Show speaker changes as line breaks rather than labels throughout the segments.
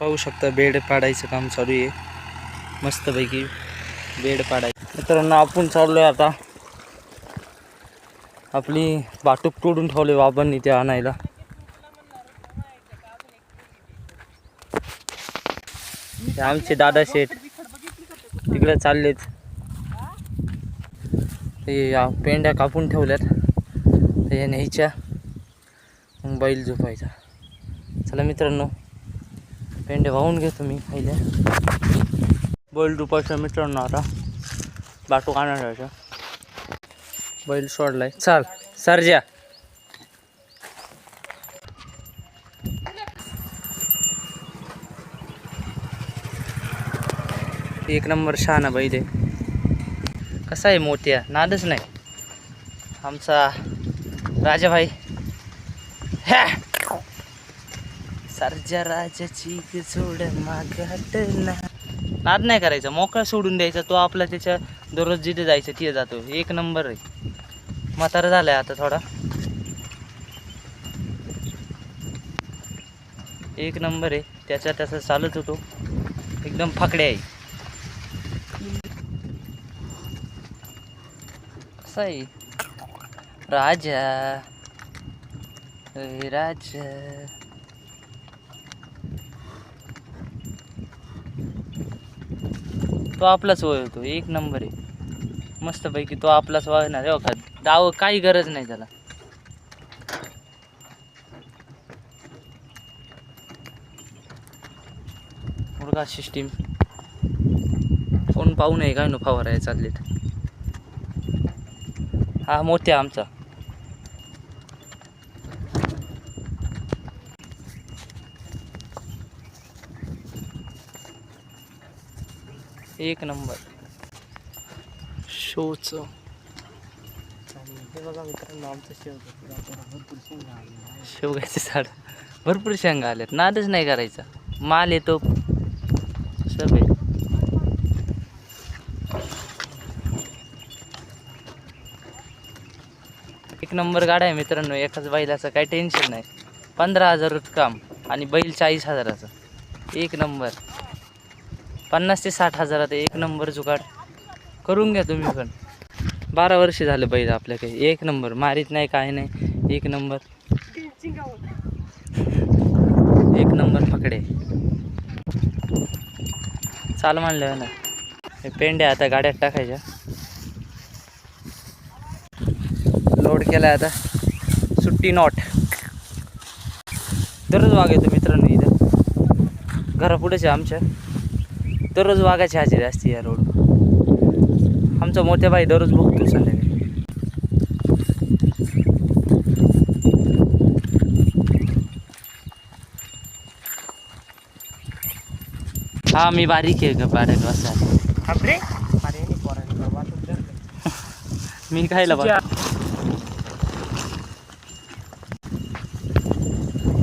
पाहू शकता बेड पाडायचं काम चालू आहे. मस्तपैकी बेड पाडायचं. मित्रांनो आपण चाललो आहे आता. आपली बाटूक तोडून ठेवले बाबांनी ते आणायला. आमचे दादा शेठ तिकडे चाललेत. ते पेंड्या कापून ठेवल्यात. ते न्यायच्या. मग बैल झोपायचा. चला मित्रांनो पेंडे वाहून घेतो मी पहिले बैल झोपायचं मित्रांनो आता बाटू आणायचा बैल सोडलाय. चाल सरजा. एक नंबर शहाणा बैल आहे. कसा आहे मोत्या? नादच नाही. आमचा राजाभाई सरजा राजाची जोड माग नाद नाही करायचा. मोकळा सोडून द्यायचा. तो आपला त्याच्या दररोज जिथे जायचं तिथे जातो. एक नंबर आहे. म्हातारा झालाय आता थोडा. एक नंबर आहे. त्याचा त्याचा चालत होतो. एकदम फाकडे आहे. असं आहे. राजा. राजा. तो आपलाच वय होतो एक नंबर आहे. मस्तपैकी तो आपलाच वाहणार आहे हो का? डाव काही गरज नाही त्याला. मुलगा सिस्टीम कोण पाहू नये काय नो फवाराय चाललेत. हा मोठ्या आमचा. एक नंबर. शोच. हे बघा मित्रांनो आमचं शेव शेवगाचे झाड. भरपूर शेंगा आल्यात. नादच नाही करायचा. माल येतो. सब आहे. एक नंबर गाडा आहे मित्रांनो. एकाच बैलाचं काही टेन्शन नाही. पंधरा हजार काम आणि बैल चाळीस हजाराचं. एक नंबर. पन्नास ते साठ हजारात एक नंबर जुगाड. करून घ्या तुम्ही पण. बारा वर्ष झाले बैल आपल्याकडे. एक नंबर. मारीत नाही काय नाही. एक नंबर. एक नंबर पकडे. चाल म्हणलं ना. हे पेंड्या आता गाड्यात टाकायच्या. लोड केलाय आता. सुट्टी नॉट. दररोज वाघ मित्रांनी मित्रांनो इथं. घरापुढेच आहे आमच्या. दररोज वाघाची हजेरी असते या रोड आमचा मोठ्या बाई दररोज बघतो संध्याकाळी. हा मी बारीक आहे ग बारीक वाजता मी खायला बघ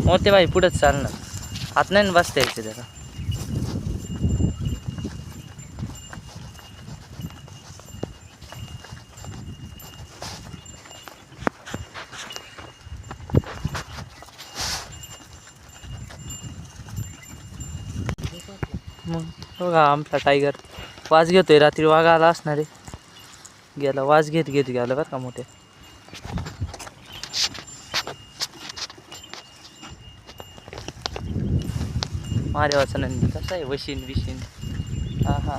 मोठे बाई पुढंच चालणार. हात नाही बसता यायचे त्याला. मग बघा आमचा टायगर वाज घेतोय रात्री वाघ आला असणार आहे. गेला वाज घेत घेत गेला बरं का मोठे मारे वाचा नंदी कसा आहे? वशीन विशीन हा हा.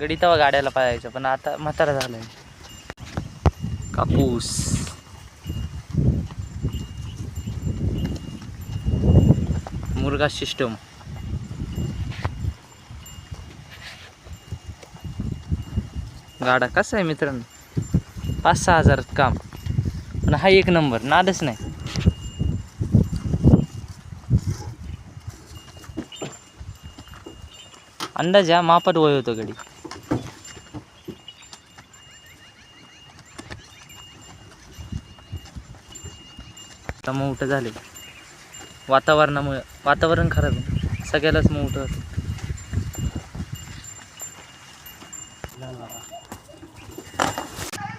गडी तवा गाड्याला पाहायचं पण आता म्हातारा झालाय. कापूस. मुर्गा सिस्टम गाडा कसा आहे मित्रांनो? पाच सहा हजारात काम. पण हा एक नंबर नादच नाही. अंदाज हा मापात वय होतं गडी आता मोठं झाले वातावरणामुळे वातावरण खराब आहे. सगळ्यालाच मोठं होतं.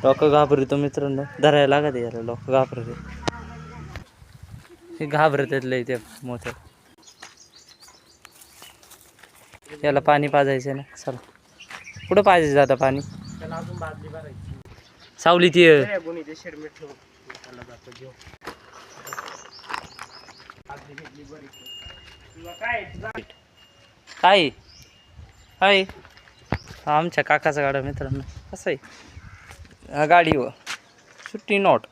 लोक घाबरतो मित्रांनो. धरायला लागत याला लोक घाबरते. हे घाबरतात लय ते मोठ्या याला पाणी पाजायचं आहे ना चला. कुठं पाजायचं आता पाणी? सावली ती.
काय?
आमच्या काकाचा गाडा मित्रांनो. कसं आहे. हा गाडी व सुट्टी नॉट